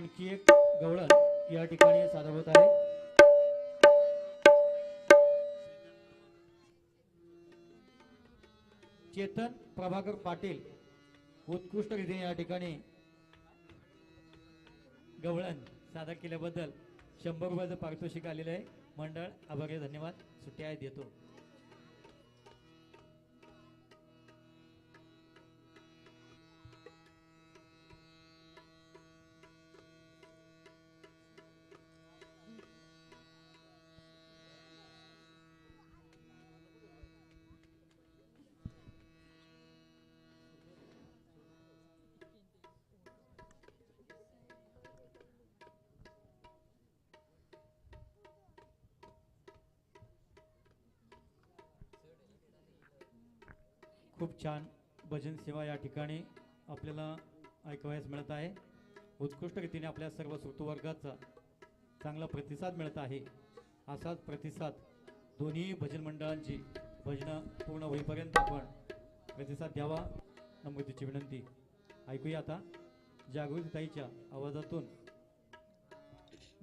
आणखी एक गवळण या ठिकाणी सादर होत आहे. चेतन प्रभाकर पाटील उत्कृष्ट रीतीने या ठिकाणी गवळण सादर केल्याबद्दल शंभर रुपयाचं पारितोषिक आलेलं आहे. मंडळ आभारी धन्यवाद. सुट्टी देतो. खूप छान भजन सेवा या ठिकाणी आपल्याला ऐकवायस मिळत आहे. उत्कृष्ट रीतीने आपल्या सर्व श्रोतवर्गाचा चांगला प्रतिसाद मिळत आहे. असाच प्रतिसाद दोन्ही भजन मंडळांची भजनं पूर्ण होईपर्यंत आपण प्रतिसाद द्यावा. नमृतीची विनंती. ऐकूया आता जागृतीताईच्या आवाजातून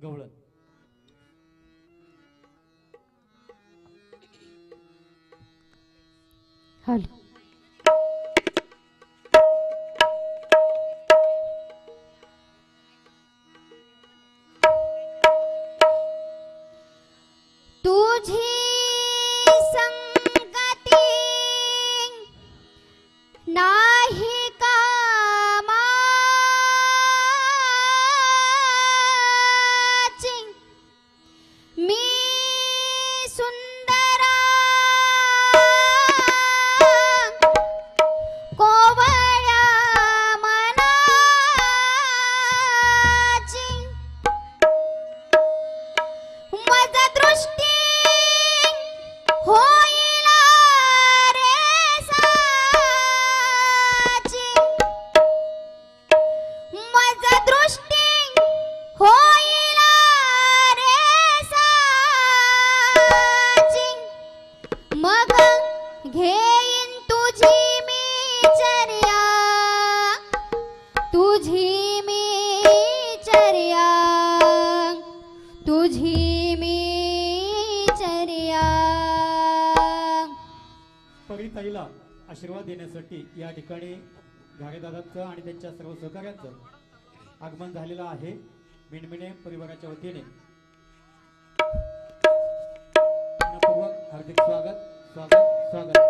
गवळण. हॅलो. நான் तुझी मी चर्या तुझी मी चर्या. परिताईला आशीर्वाद देण्यासाठी या ठिकाणी घारेदादांचं आणि त्यांच्या सर्व सहकाऱ्यांचं आगमन झालेलं आहे. मिणमिणे परिवाराच्या वतीने. हार्दिक स्वागत स्वागत स्वागत.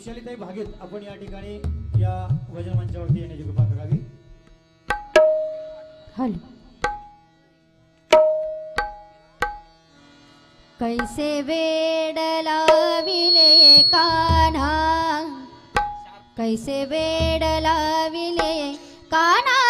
वृषालीताई भागीत आपण या ठिकाणी या भजन मंचावरती येण्याची कृपा करावी. हॅलो. कैसे वेड लाविले कान्हा? कैसे वेड लाविले काना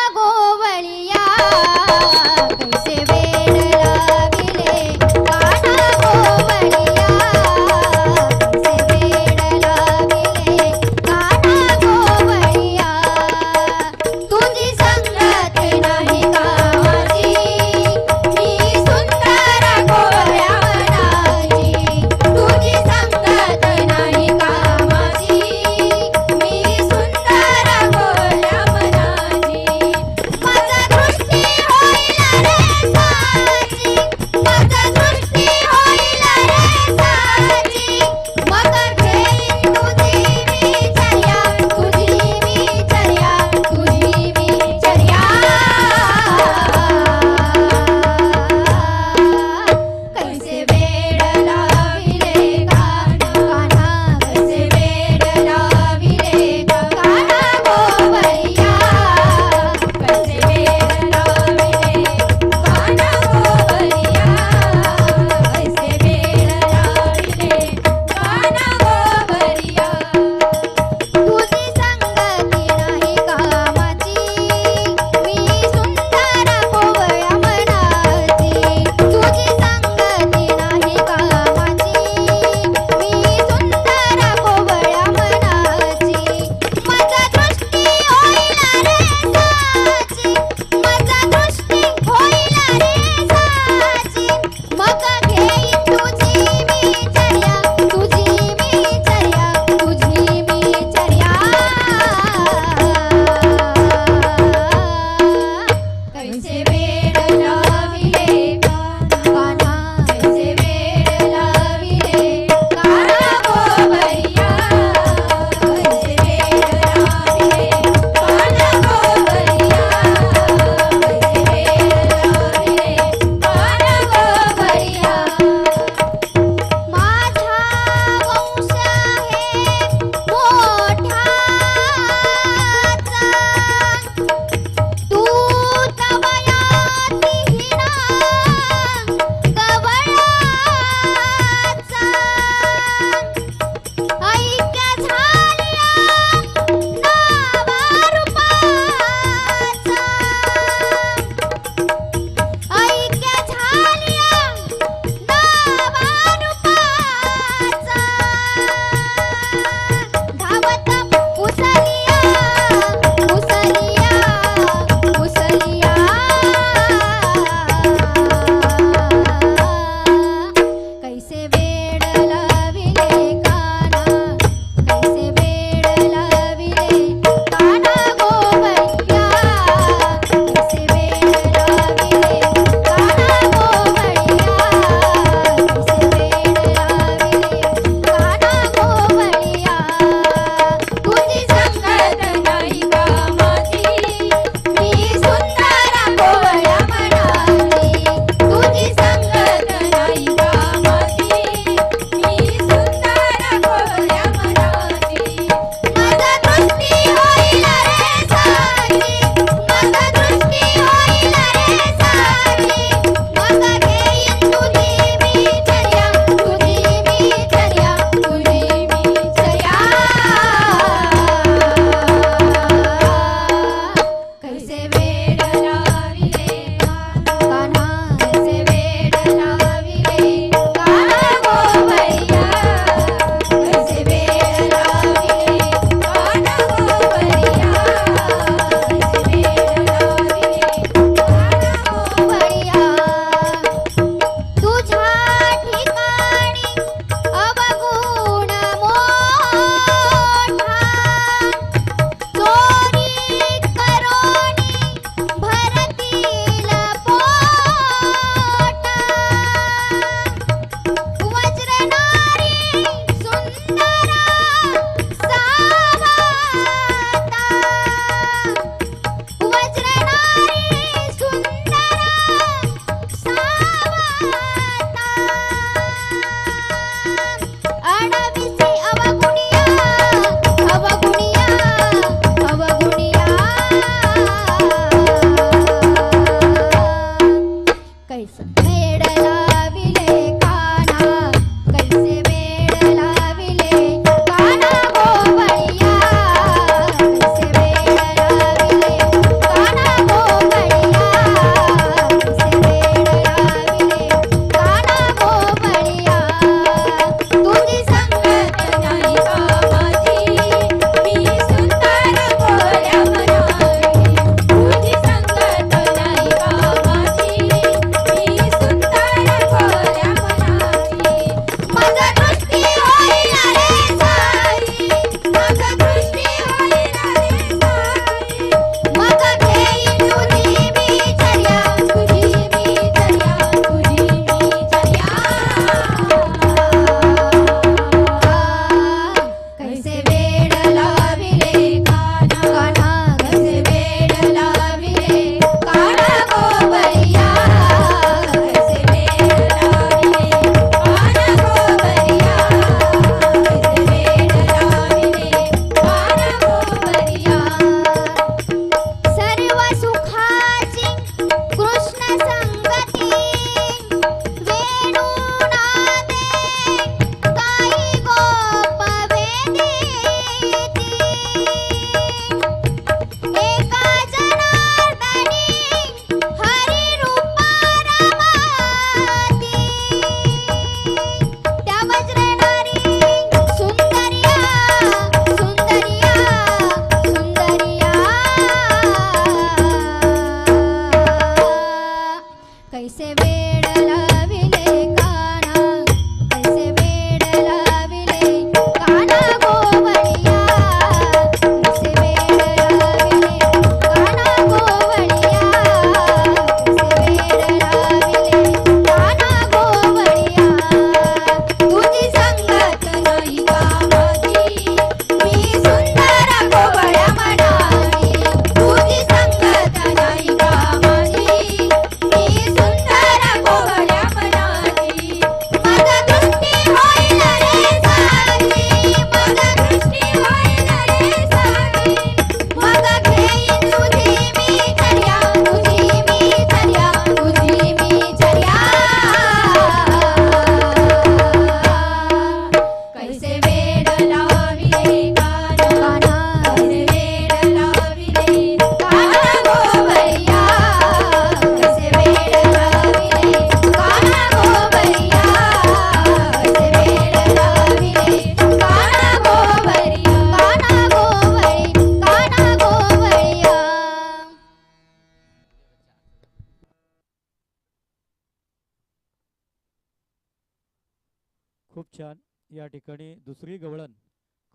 छान. या ठिकाणी दुसरी गवळण.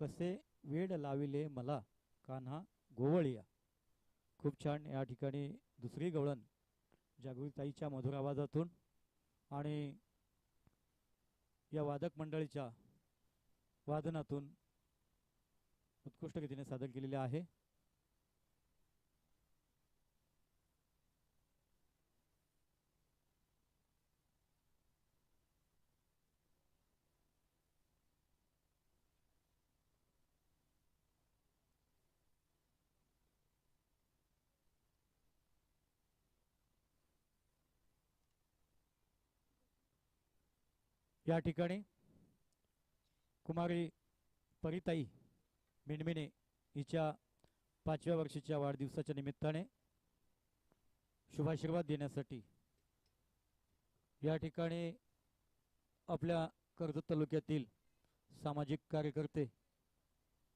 कसे वेड लाविले मला. कान्हा गोवळिया. खूप छान. या ठिकाणी दुसरी गवळण. जागृताईच्या मधुर आवाजातून. आणि या वादक मंडळीच्या वादनातून उत्कृष्ट रीतीने सादर केलेले आहे. या ठिकाणी कुमारी परिताई मिणमिणे हिच्या पाचव्या वर्षीच्या वाढदिवसाच्या निमित्ताने शुभाशीर्वाद देण्यासाठी या ठिकाणी आपल्या कर्जत तालुक्यातील सामाजिक कार्यकर्ते